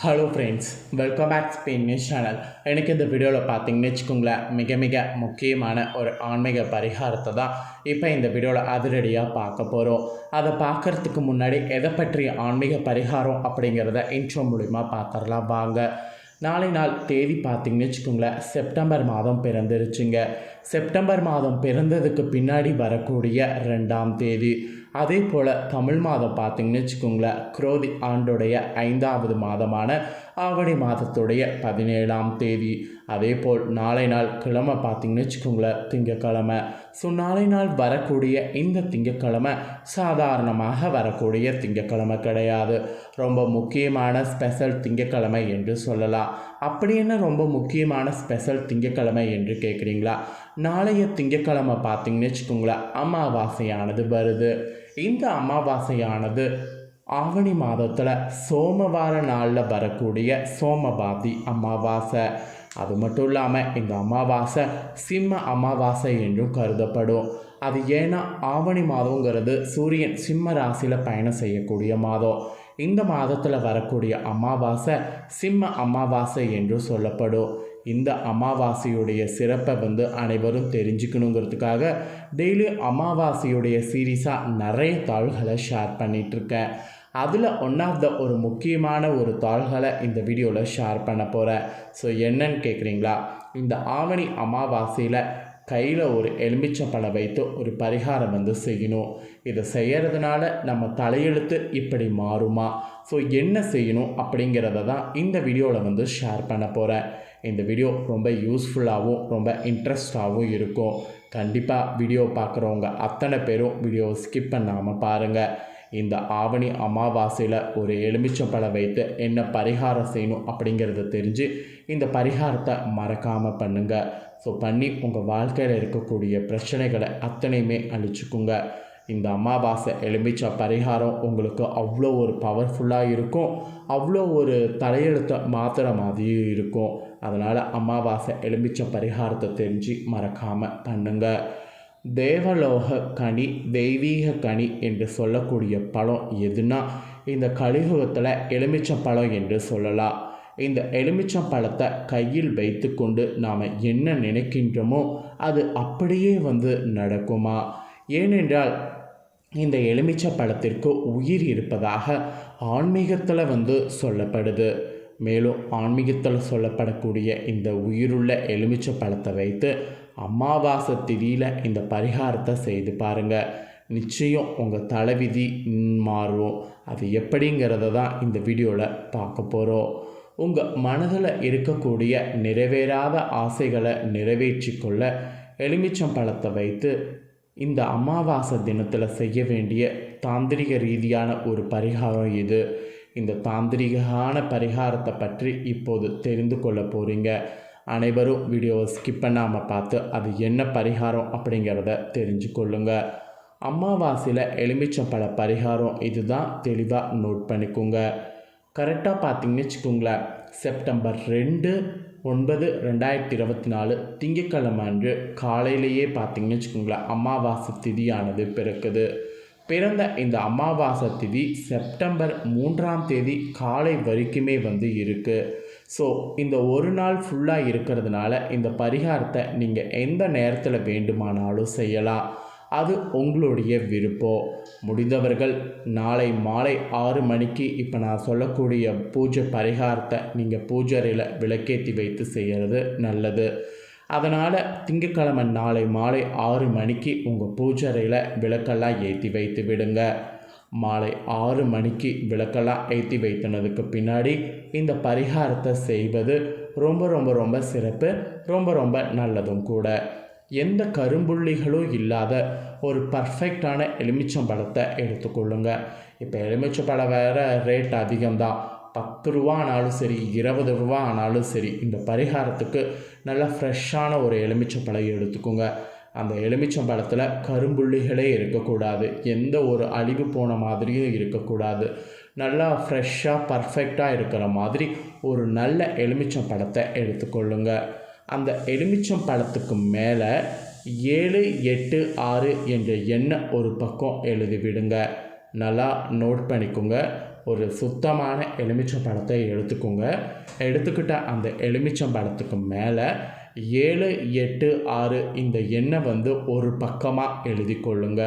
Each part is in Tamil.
Hello friends welcome back Spain news channel எனக்கு இந்த வீடியோவில் பார்த்தீங்கன்னு வச்சுக்கோங்களேன் மிக மிக முக்கியமான ஒரு ஆன்மீக பரிகாரத்தை தான் இப்போ இந்த வீடியோவில் அதிரடியாக பார்க்க போகிறோம் அதை பார்க்கறதுக்கு முன்னாடி எதை பற்றிய ஆன்மீக பரிகாரம் அப்படிங்கிறத இன்ட்ரோ மூலிமா பார்த்துடலாம் வாங்க. நாளை நாள் தேதி பார்த்தீங்கன்னு வச்சுக்கோங்களேன் செப்டம்பர் மாதம் பிறந்துருச்சுங்க. செப்டம்பர் மாதம் பிறந்ததுக்கு பின்னாடி வரக்கூடிய ரெண்டாம் தேதி. அதே போல் தமிழ் மாதம் பார்த்தீங்கன்னு வச்சுக்கோங்களேன் குரோதி ஆண்டுடைய ஐந்தாவது மாதமான ஆவணி மாதத்துடைய பதினேழாம் தேதி. அதே போல் நாளை நாள் கிழமை பார்த்திங்கன்னு வச்சுக்கோங்களேன் திங்கக்கிழமை. ஸோ நாளை நாள் வரக்கூடிய இந்த திங்கக்கிழமை சாதாரணமாக வரக்கூடிய திங்கக்கிழமை கிடையாது. ரொம்ப முக்கியமான ஸ்பெஷல் திங்கக்கிழமை என்று சொல்லலாம். அப்படி என்ன ரொம்ப முக்கியமான ஸ்பெஷல் திங்கக்கிழமை என்று கேட்குறீங்களா? நாளைய திங்கக்கிழமை பார்த்தீங்கன்னு வச்சுக்கோங்களேன் அமாவாசையானது வருது. இந்த அமாவாசையானது ஆவணி மாதத்தில் சோமவார நாளில் வரக்கூடிய சோமபாதி அமாவாசை. அது மட்டும் இல்லாமல் இந்த அமாவாசை சிம்ம அமாவாசை என்றும் கருதப்படும். அது ஏன்னா ஆவணி மாதங்கிறது சூரியன் சிம்ம ராசியில் பயணம் செய்யக்கூடிய மாதம். இந்த மாதத்தில் வரக்கூடிய அமாவாசை சிம்ம அமாவாசை என்று சொல்லப்படும். இந்த அமாவாசையுடைய சிறப்பை வந்து அனைவரும் தெரிஞ்சுக்கணுங்கிறதுக்காக டெய்லி அமாவாசையுடைய சீரீஸாக நிறைய தாள்களை ஷேர் பண்ணிகிட்ருக்கேன் அதில் ஒன் ஆஃப் த ஒரு முக்கியமான ஒரு தாள்களை இந்த வீடியோவில் ஷேர் பண்ண போகிறேன் ஸோ என்னன்னு கேட்குறீங்களா இந்த ஆவணி அமாவாசையில் கையில் ஒரு எலுமிச்சப்பழம் வைத்து ஒரு பரிகாரம் வந்து செய்யணும். இதை செய்கிறதுனால நம்ம தலையெழுத்து இப்படி மாறுமா? ஸோ என்ன செய்யணும் அப்படிங்கிறத தான் இந்த வீடியோவில் வந்து ஷேர் பண்ண போகிறேன் இந்த வீடியோ ரொம்ப யூஸ்ஃபுல்லாகவும் ரொம்ப இன்ட்ரெஸ்டாகவும் இருக்கும். கண்டிப்பாக வீடியோ பார்க்குறவங்க அத்தனை பேரும் வீடியோ ஸ்கிப் பண்ணாமல் பாருங்கள் இந்த ஆவணி அமாவாசையில் ஒரு எலுமிச்சம்பழம் வைத்து என்ன பரிகாரம் செய்யணும் அப்படிங்கிறத தெரிஞ்சு இந்த பரிகாரத்தை மறக்காமல் பண்ணுங்கள் ஸோ பண்ணி உங்கள் வாழ்க்கையில் இருக்கக்கூடிய பிரச்சனைகளை அத்தனையுமே அழிச்சுக்குங்க. இந்த அமாவாசை எலுமிச்ச பரிகாரம் உங்களுக்கு அவ்வளோ ஒரு பவர்ஃபுல்லாக இருக்கும். அவ்வளோ ஒரு தலையெழுத்தை மாத்திர மாதிரியும் இருக்கும். அதனால் அமாவாசை எலும்பிச்ச பரிகாரத்தை தெரிஞ்சு மறக்காமல் பண்ணுங்கள் தேவலோக கனி தெய்வீக கனி என்று சொல்லக்கூடிய பழம் எதுனா இந்த கலியுகத்தில் எலுமிச்சம் பழம் என்று சொல்லலாம். இந்த எலுமிச்சம் பழத்தை கையில் வைத்துக்கொண்டு நாம் என்ன நினைக்கின்றோமோ அது அப்படியே வந்து நடக்குமா? ஏனென்றால் இந்த எலுமிச்ச பழத்திற்கு உயிர் இருப்பதாக ஆன்மீகத்தில் வந்து சொல்லப்படுது. மேலும் ஆன்மீகத்தில் சொல்லப்படக்கூடிய இந்த உயிருள்ள எலுமிச்ச பழத்தை வைத்து அமாவாசை திதியில் இந்த பரிகாரத்தை செய்து பாருங்கள் நிச்சயம் உங்கள் தலைவிதி மாறும். அது எப்படிங்கிறத தான் இந்த வீடியோவில் பார்க்க போகிறோம் உங்கள் மனதில் இருக்கக்கூடிய நிறைவேறாத ஆசைகளை நிறைவேற்றி கொள்ள எலுமிச்சம் பழத்தை வைத்து இந்த அமாவாசை தினத்தில் செய்ய வேண்டிய தாந்திரிக ரீதியான ஒரு பரிகாரம் இது. இந்த தாந்திரிகான பரிகாரத்தை பற்றி இப்போது தெரிந்து கொள்ள போகிறீங்க அனைவரும் வீடியோவை ஸ்கிப் பண்ணாமல் பார்த்து அது என்ன பரிகாரம் அப்படிங்கிறத தெரிஞ்சு கொள்ளுங்க. அமாவாசையில் எலுமிச்சம்பழ பரிகாரம் இதுதான் தெளிவாக நோட் பண்ணிக்கோங்க. கரெக்டாக பார்த்தீங்கன்னு வச்சுக்கோங்களேன். செப்டம்பர் ரெண்டு ஒன்பது ரெண்டாயிரத்தி இருபத்தி நாலு திங்கட்கிழமை அன்று காலையிலேயே பார்த்தீங்கன்னு வச்சுக்கோங்களேன். அமாவாசை திதியானது பிறக்குது. பிறந்த இந்த அமாவாசை திதி செப்டம்பர் மூன்றாம் தேதி காலை வரைக்குமே வந்து இருக்குது ஸோ இந்த ஒரு நாள் ஃபுல்லாக இருக்கிறதுனால இந்த பரிகாரத்தை நீங்கள் எந்த நேரத்தில் வேண்டுமானாலும் செய்யலாம். அது உங்களுடைய விருப்பம். முடிந்தவர்கள் நாளை மாலை ஆறு மணிக்கு இப்போ நான் சொல்லக்கூடிய பூஜை பரிகாரத்தை நீங்கள் பூஜைறையில் விளக்கேற்றி வைத்து செய்கிறது நல்லது. அதனால் திங்கக்கிழமை நாளை மாலை ஆறு மணிக்கு உங்கள் பூஜைறையில் விளக்கெல்லாம் ஏற்றி வைத்து விடுங்க. மாலை ஆறு மணிக்கு விளக்கெல்லாம் ஏற்றி வைத்தினதுக்கு பின்னாடி இந்த பரிகாரத்தை செய்வது ரொம்ப ரொம்ப ரொம்ப சிறப்பு ரொம்ப ரொம்ப நல்லதும் கூட. எந்த கரும்புள்ளிகளும் இல்லாத ஒரு பர்ஃபெக்டான எலுமிச்சம்பழத்தை எடுத்துக்கொள்ளுங்க. இப்போ எலுமிச்சம்பழம் வேறு ரேட் அதிகம்தான். பத்து ரூபா ஆனாலும் சரி இருபது ரூபா ஆனாலும் சரி இந்த பரிகாரத்துக்கு நல்ல ஃப்ரெஷ்ஷான ஒரு எலுமிச்சம்பழம் எடுத்துக்கோங்க. அந்த எலுமிச்சம்பழத்தில் கரும்புள்ளிகளே இருக்கக்கூடாது. எந்த ஒரு அழிவு போன மாதிரியும் இருக்கக்கூடாது. நல்லா ஃப்ரெஷ்ஷாக பர்ஃபெக்டாக இருக்கிற மாதிரி ஒரு நல்ல எலுமிச்சம்பழத்தை எடுத்துக்கொள்ளுங்க. அந்த எலுமிச்சம் பழத்துக்கு மேலே ஏழு எட்டு ஆறு என்ற எண்ணை ஒரு பக்கம் எழுதி விடுங்க நல்லா நோட் பண்ணிக்கோங்க. ஒரு சுத்தமான எலுமிச்சம் பழத்தை எடுத்துக்கோங்க. எடுத்துக்கிட்ட அந்த எலுமிச்சம் பழத்துக்கு மேலே ஏழு எட்டு ஆறு இந்த எண்ணை வந்து ஒரு பக்கமாக எழுதி கொள்ளுங்க.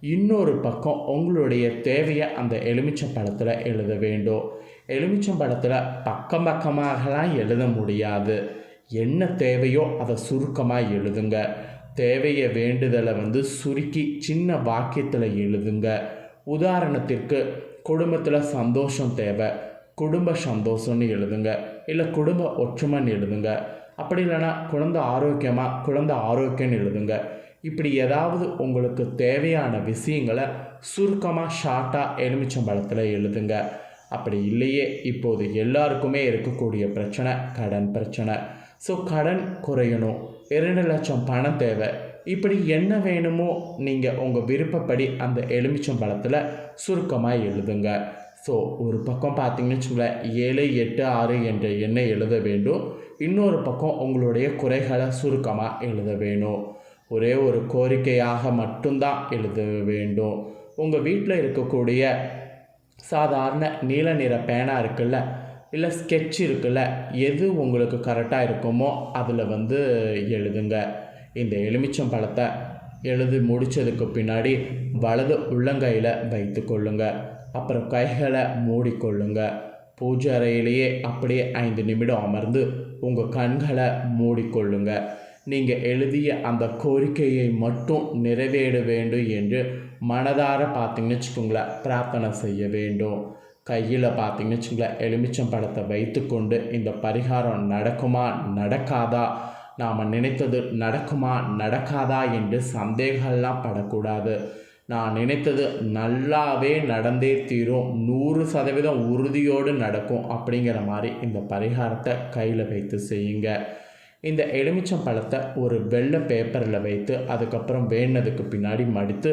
இன்னொரு பக்கம் உங்களுடைய தேவையை அந்த எலுமிச்சம் பழத்தில் எழுத வேண்டும். எலுமிச்சம் பழத்தில் பக்கம் பக்கமாகலாம் எழுத முடியாது. என்ன தேவையோ அதை சுருக்கமாக எழுதுங்க. தேவையை வேண்டுதலை வந்து சுருக்கி சின்ன வாக்கியத்தில் எழுதுங்க. உதாரணத்திற்கு குடும்பத்தில் சந்தோஷம் தேவை. குடும்ப சந்தோஷம்னு எழுதுங்க. இல்லை குடும்ப ஒற்றுமைன்னு எழுதுங்க. அப்படி இல்லைன்னா குழந்தை ஆரோக்கியமாக குழந்தை ஆரோக்கியம்னு எழுதுங்க. இப்படி ஏதாவது உங்களுக்கு தேவையான விஷயங்களை சுருக்கமாக ஷார்ட்டாக எலுமிச்சம்பழத்தில் எழுதுங்க. அப்படி இல்லையே இப்போது எல்லாருக்குமே இருக்கக்கூடிய பிரச்சனை கடன் பிரச்சனை. ஸோ கடன் குறையணும். இரண்டு லட்சம் பணம் தேவை. இப்படி என்ன வேணுமோ நீங்கள் உங்கள் விருப்பப்படி அந்த எலுமிச்சம் பழத்தில் சுருக்கமாக எழுதுங்க. ஸோ ஒரு பக்கம் பார்த்தீங்கன்னு வச்சுங்களேன் ஏழு எட்டு ஆறு என்ற எண்ணை எழுத வேண்டும். இன்னொரு பக்கம் உங்களுடைய குறைகளை சுருக்கமாக எழுத வேணும். ஒரே ஒரு கோரிக்கையாக மட்டும்தான் எழுத வேண்டும். உங்கள் வீட்டில் இருக்கக்கூடிய சாதாரண நீல நிற பேனா இருக்குல்ல இல்லை ஸ்கெட்ச் இருக்குல்ல எது உங்களுக்கு கரெக்டாக இருக்குமோ அதில் வந்து எழுதுங்க. இந்த எலுமிச்சம் பழத்தை எழுதி முடித்ததுக்கு பின்னாடி வலது உள்ளங்கையில் வைத்து கொள்ளுங்க. அப்புறம் கைகளை மூடிக்கொள்ளுங்க. பூஜை அறையிலேயே அப்படியே ஐந்து நிமிடம் அமர்ந்து உங்கள் கண்களை மூடிக்கொள்ளுங்க. நீங்கள் எழுதிய அந்த கோரிக்கையை மட்டும் நிறைவேற வேண்டும் என்று மனதார பார்த்தீங்கன்னு வச்சுக்கோங்களேன் பிரார்த்தனை செய்ய வேண்டும். கையில் பார்த்தீங்கன்னு வச்சுக்கோங்களேன் எலுமிச்சம் பழத்தை வைத்துக்கொண்டு இந்த பரிகாரம் நடக்குமா நடக்காதா நாம் நினைத்தது நடக்குமா நடக்காதா என்று சந்தேகம்லாம் படக்கூடாது. நான் நினைத்தது நல்லாவே நடந்தே தீரும். நூறு சதவீதம் உறுதியோடு நடக்கும் அப்படிங்கிற மாதிரி இந்த பரிகாரத்தை கையில் வைத்து செய்யுங்க. இந்த எலுமிச்சம் பழத்தை ஒரு வெள்ளை பேப்பரில் வைத்து அதுக்கப்புறம் வேணதுக்கு பின்னாடி மடித்து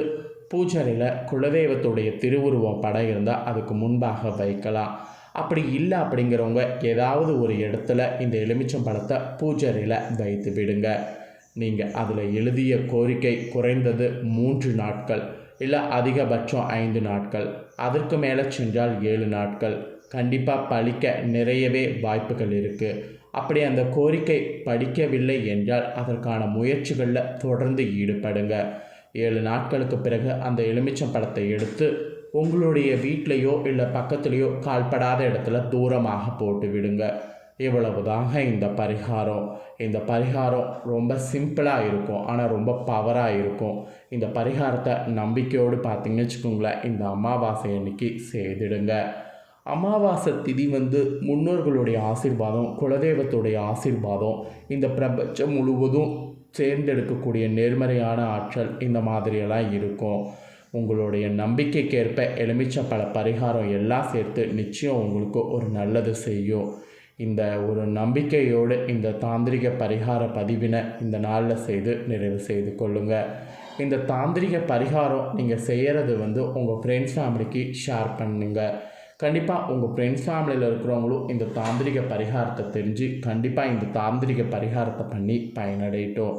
பூஜையில் குலதெய்வத்துடைய திருவுருவம் படம் இருந்தால் அதுக்கு முன்பாக வைக்கலாம். அப்படி இல்லை அப்படிங்கிறவங்க ஏதாவது ஒரு இடத்துல இந்த எலுமிச்சம் பழத்தை பூஜையில் வைத்து விடுங்க. நீங்கள் அதில் எழுதிய கோரிக்கை குறைந்தது மூன்று நாட்கள் இல்லை அதிகபட்சம் ஐந்து நாட்கள் அதற்கு மேலே சென்றால் ஏழு நாட்கள். கண்டிப்பாக பழிக்க நிறையவே வாய்ப்புகள் இருக்குது அப்படி அந்த கோரிக்கை படிக்கவில்லை என்றால் அதற்கான முயற்சிகளில் தொடர்ந்து ஈடுபடுங்க. ஏழு நாட்களுக்கு பிறகு அந்த எலுமிச்சம் பழத்தை எடுத்து உங்களுடைய வீட்லேயோ இல்லை பக்கத்துலேயோ கால்படாத இடத்துல தூரமாக போட்டு விடுங்க. இவ்வளவுதாங்க இந்த பரிகாரம். இந்த பரிகாரம் ரொம்ப சிம்பிளாக இருக்கும். ஆனால் ரொம்ப பவராக இருக்கும். இந்த பரிகாரத்தை நம்பிக்கையோடு பார்த்தீங்கன்னு வச்சுக்கோங்களேன் இந்த அமாவாசை அன்னைக்கு செய்திடுங்க. அமாவாசை திதி வந்து முன்னோர்களுடைய ஆசிர்வாதம் குலதெய்வத்துடைய ஆசிர்வாதம். இந்த பிரபஞ்சம் முழுவதும் சேர்ந்தெடுக்கக்கூடிய நேர்மறையான ஆற்றல் இந்த மாதிரியெல்லாம் இருக்கும். உங்களுடைய நம்பிக்கைக்கேற்ப எலுமிச்ச பல பரிகாரம் எல்லாம் சேர்த்து நிச்சயம் உங்களுக்கு ஒரு நல்லது செய்யும். இந்த ஒரு நம்பிக்கையோடு இந்த தாந்திரிக பரிகார பதிவினை இந்த நாளில் செய்து நிறைவு செய்து கொள்ளுங்கள் இந்த தாந்திரிக பரிகாரம் நீங்கள் செய்கிறது வந்து உங்கள் ஃப்ரெண்ட்ஸ் ஃபேமிலிக்கு ஷேர் பண்ணுங்கள் கண்டிப்பாக உங்கள் ஃப்ரெண்ட்ஸ் ஃபேமிலியில் இருக்கிறவங்களும் இந்த தாந்திரிக பரிகாரத்தை தெரிஞ்சு கண்டிப்பாக இந்த தாந்திரிக பரிகாரத்தை பண்ணி பயனடையட்டும்.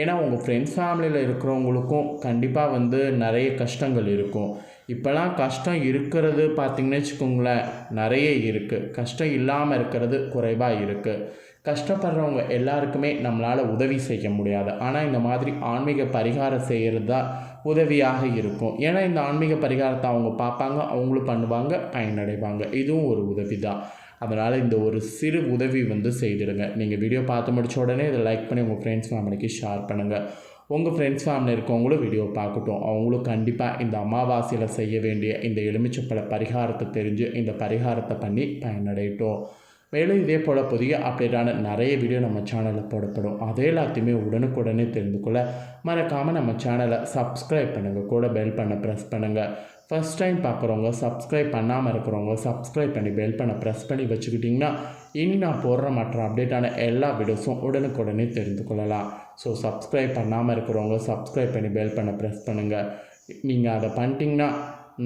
ஏன்னா உங்கள் ஃப்ரெண்ட்ஸ் ஃபேமிலியில் இருக்கிறவங்களுக்கும் கண்டிப்பாக வந்து நிறைய கஷ்டங்கள் இருக்கும். இப்போலாம் கஷ்டம் இருக்கிறது பார்த்திங்கன்னு வச்சுக்கோங்களேன் நிறைய இருக்குது கஷ்டம் இல்லாமல் இருக்கிறது குறைவாக இருக்குது கஷ்டப்படுறவங்க எல்லாருக்குமே நம்மளால் உதவி செய்ய முடியாது. ஆனால் இந்த மாதிரி ஆன்மீக பரிகாரம் செய்கிறது தான் உதவியாக இருக்கும். ஏன்னா இந்த ஆன்மீக பரிகாரத்தை அவங்க பார்ப்பாங்க அவங்களும் பண்ணுவாங்க பயனடைவாங்க. இதுவும் ஒரு உதவி தான் அதனால் இந்த ஒரு சிறு உதவி வந்து செய்திடுங்க. நீங்கள் வீடியோ பார்த்து முடிச்ச உடனே இதை லைக் பண்ணி உங்கள் ஃப்ரெண்ட்ஸ் ஃபேமிலிக்கு ஷேர் பண்ணுங்கள் உங்கள் ஃப்ரெண்ட்ஸ் ஃபேமிலி இருக்கவங்களும் வீடியோ பார்க்கட்டும். அவங்களும் கண்டிப்பாக இந்த அமாவாசையில் செய்ய வேண்டிய இந்த எலுமிச்சப்பழ பரிகாரத்தை தெரிஞ்சு இந்த பரிகாரத்தை பண்ணி பயனடையட்டும். மேலும் இதே போல் புதிய அப்டேட்டான நிறைய வீடியோ நம்ம சேனலில் போடப்படும். அதே எல்லாத்தையுமே உடனுக்குடனே தெரிந்து கொள்ள மறக்காமல் நம்ம சேனலை சப்ஸ்கிரைப் பண்ணுங்கள் கூட பெல் பண்ண ப்ரெஸ் பண்ணுங்கள் ஃபஸ்ட் டைம் பார்க்குறவங்க சப்ஸ்கிரைப் பண்ணாமல் இருக்கிறவங்க சப்ஸ்கிரைப் பண்ணி பெல் பண்ண ப்ரெஸ் பண்ணி வச்சுக்கிட்டிங்கன்னா இனி நான் போடுற மற்ற அப்டேட்டான எல்லா வீடியோஸும் உடனுக்குடனே தெரிந்து கொள்ளலாம். ஸோ சப்ஸ்கிரைப் பண்ணாமல் இருக்கிறவங்க சப்ஸ்கிரைப் பண்ணி பெல் பண்ண ப்ரெஸ் பண்ணுங்கள் நீங்கள் அதை பண்ணிட்டீங்கன்னா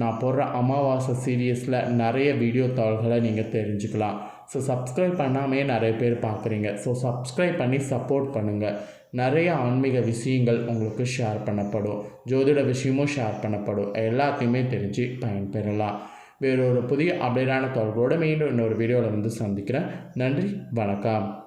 நான் போடுற அமாவாசை சீரியஸில் நிறைய வீடியோ தாள்களை நீங்கள் தெரிஞ்சுக்கலாம். ஸோ சப்ஸ்கிரைப் பண்ணாமே நிறைய பேர் பார்க்குறீங்க. ஸோ சப்ஸ்கிரைப் பண்ணி சப்போர்ட் பண்ணுங்கள் நிறைய ஆன்மீக விஷயங்கள் உங்களுக்கு ஷேர் பண்ணப்படும். ஜோதிட விஷயமும் ஷேர் பண்ணப்படும். எல்லாத்தையுமே தெரிஞ்சு பயன்பெறலாம். வேறொரு புதிய அப்டேட்டான தொடர்போடு மீண்டும் இன்னொரு வீடியோவில் வந்து சந்திக்கிறேன். நன்றி வணக்கம்.